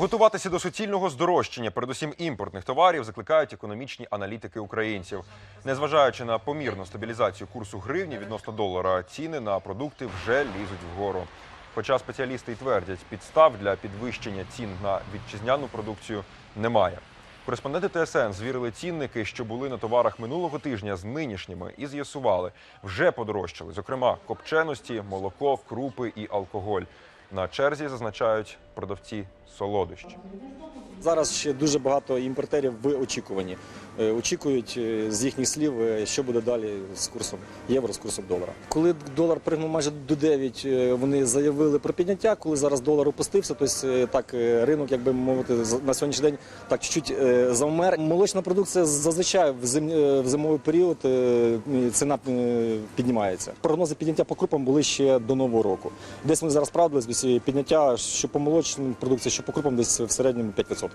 Готуватися до суцільного здорожчання, передусім імпортних товарів, закликають економічні аналітики українців. Незважаючи на помірну стабілізацію курсу гривні відносно долара, ціни на продукти вже лізуть вгору. Хоча спеціалісти й твердять, підстав для підвищення цін на вітчизняну продукцію немає. Кореспонденти ТСН звірили цінники, що були на товарах минулого тижня з нинішніми, і з'ясували, вже подорожчали. Зокрема, копченості, молоко, крупи і алкоголь. На черзі зазначають продавці солодощі. Зараз ще дуже багато імпортерів в очікуванні. Е, Очікують е, з їхніх слів, е, що буде далі з курсом євро, з курсом долара. Коли долар пригнув майже до 9, е, вони заявили про підняття. Коли зараз долар опустився, тобто так ринок, як би мовити, на сьогоднішній день так чуть-чуть завмер. Молочна продукція зазвичай в, зим, в зимовий період ціна піднімається. Прогнози підняття по крупам були ще до нового року. Десь ми зараз правдились, підняття що по молочній продукції, що по крупам, десь в середньому 5%.